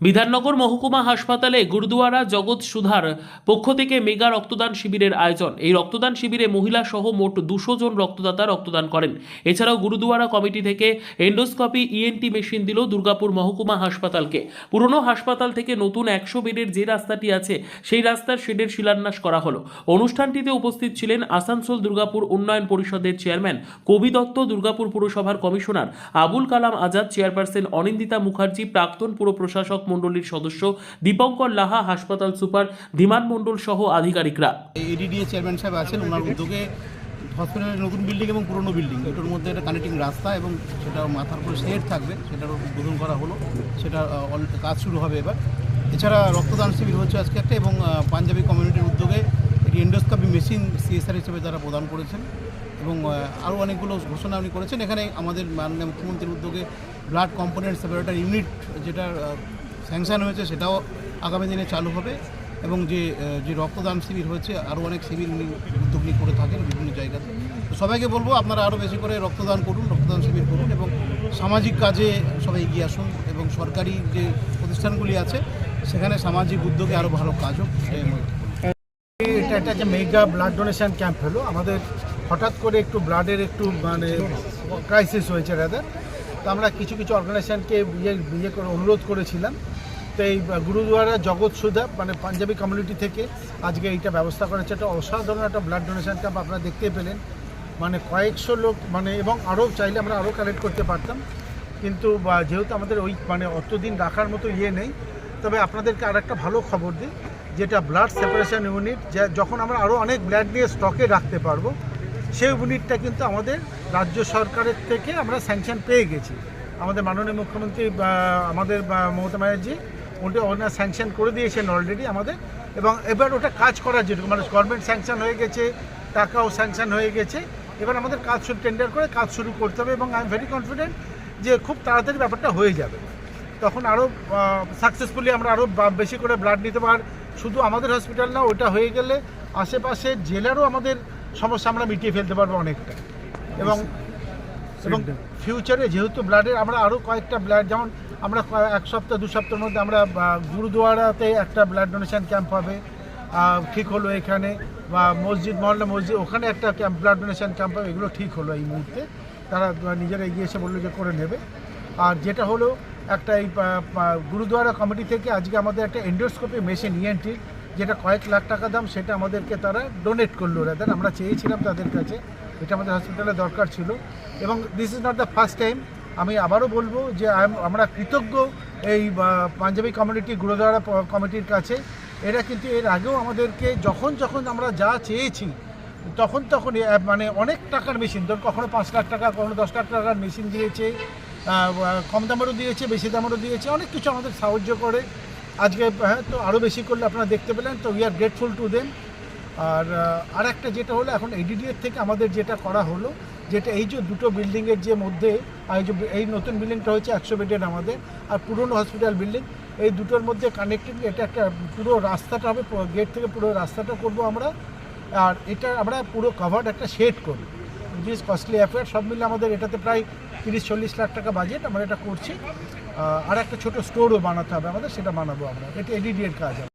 বিধাননগর মহকুমা হাসপাতালে গুরুদুয়ারা জগৎ সুধার পক্ষ থেকে মেগা রক্তদান শিবিরের আয়োজন। এই রক্তদান শিবিরে মহিলা সহ মোট দুশো জন রক্তদাতা রক্তদান করেন। এছাড়াও গুরুদুয়ারা কমিটি থেকে এন্ডোস্কপি ইএনটি মেশিন দিল দুর্গাপুর মহকুমা হাসপাতালকে। পুরনো হাসপাতাল থেকে নতুন একশো বেডের যে রাস্তাটি আছে, সেই রাস্তার শেডের শিলান্যাস করা হলো। অনুষ্ঠানটিতে উপস্থিত ছিলেন আসানসোল দুর্গাপুর উন্নয়ন পরিষদের চেয়ারম্যান কবি দত্ত, দুর্গাপুর পুরসভার কমিশনার আবুল কালাম আজাদ, চেয়ারপারসন অনিন্দিতা মুখার্জি, প্রাক্তন পুর প্রশাসক মণ্ডলীর সদস্য দীপঙ্কর লাহা, হাসপাতাল সুপার ধীমান মণ্ডল সহ আধিকারিকরা। এডিডিএ চেয়ারম্যান সাহেব আছেন, ওনার উদ্যোগে হসপিটালের নতুন বিল্ডিং এবং পুরনো বিল্ডিং দুটোর মধ্যে একটা কানেক্টিং রাস্তা এবং সেটা মাথার উপরে শেড থাকবে, সেটার উদ্বোধন করা হলো, সেটা কাজ শুরু হবে এবার। এছাড়া রক্তদান শিবির হচ্ছে আজকে একটা এবং পাঞ্জাবি কমিউনিটির উদ্যোগে এটি এন্ডোস্কোপি মেশিন সিএসআর হিসেবে তারা প্রদান করেছেন এবং আরও অনেকগুলো ঘোষণা উনি করেছেন। এখানে আমাদের মাননীয় মুখ্যমন্ত্রীর উদ্যোগে ব্লাড কম্পোনেন্ট সেপারেটার ইউনিট যেটা স্যাংশন হয়েছে, সেটাও আগামী দিনে চালু হবে এবং যে যে রক্তদান শিবির হয়েছে, আরও অনেক শিবির উনি উদ্যোগ নিয়ে করে থাকেন বিভিন্ন জায়গাতে। সবাইকে বলব, আপনারা আরও বেশি করে রক্তদান করুন, রক্তদান শিবির করুন এবং সামাজিক কাজে সবাই এগিয়ে আসুন এবং সরকারি যে প্রতিষ্ঠানগুলি আছে, সেখানে সামাজিক উদ্যোগে আরও ভালো কাজ হোক এটা একটা যে মেগা ব্লাড ডোনেশন ক্যাম্প হলো, আমাদের হঠাৎ করে একটু ব্লাডের একটু মানে ক্রাইসিস হয়েছে রাদার তো আমরা কিছু কিছু অর্গানাইজেশনকে ইয়ে ইয়ে করে অনুরোধ করেছিলাম তো এই গুরুদুয়ারা জগৎ সুধা মানে পাঞ্জাবি কমিউনিটি থেকে আজকে এইটা ব্যবস্থা করেছে। একটা অসাধারণ একটা ব্লাড ডোনেশন ক্যাম্প আপনারা দেখতে পেলেন। মানে কয়েকশো লোক মানে এবং আরও চাইলে আমরা আরও কালেক্ট করতে পারতাম। কিন্তু যেহেতু আমাদের ওই মানে অতদিন রাখার মতো ইয়ে নেই, তবে আপনাদেরকে আর একটা ভালো খবর দিই, যেটা ব্লাড সেপারেশন ইউনিট যা যখন আমরা আরও অনেক ব্লাড নিয়ে স্টকে রাখতে পারব, সেই ইউনিটটা কিন্তু আমাদের রাজ্য সরকারের থেকে আমরা স্যাংশন পেয়ে গেছি। আমাদের মাননীয় মুখ্যমন্ত্রী আমাদের মমতা ব্যানার্জি ওটা ওনার স্যাংশন করে দিয়েছেন অলরেডি আমাদের। এবং এবার ওটা কাজ করার জন্য মানে গভর্নমেন্ট স্যাংশন হয়ে গেছে টাকাও স্যাংশন হয়ে গেছে। এবার আমাদের কাজ শুরু টেন্ডার করে কাজ শুরু করতে হবে এবং আই এম ভেরি কনফিডেন্ট যে খুব তাড়াতাড়ি ব্যাপারটা হয়ে যাবে। তখন আরও সাকসেসফুলি আমরা আরও বেশি করে ব্লাড নিতে পার। শুধু আমাদের হসপিটাল না ওটা হয়ে গেলে আশেপাশে জেলারও আমাদের সমস্যা আমরা মিটিয়ে ফেলতে পারব অনেকটা। এবং এবং ফিউচারে যেহেতু ব্লাডের আমরা আরও কয়েকটা ব্লাড যেমন আমরা এক সপ্তাহ, দু সপ্তাহের মধ্যে আমরা গুরুদুয়ারাতে একটা ব্লাড ডোনেশন ক্যাম্প হবে। ঠিক হলো এখানে। বা মসজিদ, মহল্লা মসজিদ, ওখানে একটা ক্যাম্প ব্লাড ডোনেশন ক্যাম্প হবে। এগুলো ঠিক হলো এই মুহূর্তে। তারা নিজেরা এগিয়ে এসে বলল যে করে নেবে। আর যেটা হলো, একটা এই গুরুদুয়ারা কমিটি থেকে আজকে আমাদের একটা এন্ডোস্কোপি মেশিন ইএনটি যেটা কয়েক লাখ টাকা দাম, সেটা আমাদেরকে তারা ডোনেট করল রাদার আমরা চেয়েছিলাম তাদের কাছে। এটা আমাদের হসপিটালে দরকার ছিল। এবং this is not the first time আমি আবারও বলব যে আম- আমরা কৃতজ্ঞ এই পাঞ্জাবি কমিউনিটি গুরুদ্বারা কমিটির কাছে। এরা কিন্তু এর আগেও আমাদেরকে যখন যখন আমরা যা চেয়েছি, তখন তখন মানে অনেক টাকার মেশিন ধর কখনো পাঁচ লাখ টাকা, কখনো দশ লাখ টাকার মেশিন দিয়েছে কম দামেরও দিয়েছে, বেশি দামেরও দিয়েছে, অনেক কিছু আমাদের সাহায্য করে। আজকে হ্যাঁ তো আরও বেশি করলে আপনারা দেখতে পেলেন, তো we are grateful to them আর আর একটা যেটা হলো, এখন এডিডিএর থেকে আমাদের যেটা করা হলো, যেটা এই যে দুটো বিল্ডিংয়ের যে মধ্যে আর যে এই নতুন বিল্ডিংটা হচ্ছে একশো বেডের আমাদের, আর পুরনো হসপিটাল বিল্ডিং, এই দুটোর মধ্যে কানেক্টিং এটা একটা পুরো রাস্তাটা হবে গেট থেকে পুরো রাস্তাটা করব আমরা, আর এটা আমরা পুরো কভার্ড একটা শেড করব। ইট কস্টলি অ্যাফেয়ার সব মিলে আমাদের এটাতে প্রায় তিরিশ চল্লিশ লাখ টাকা বাজেট আমরা এটা করছি। আর একটা ছোটো স্টোরও বানাতে হবে আমাদের, সেটা বানাবো আমরা। এটা এডিডিএর কাজ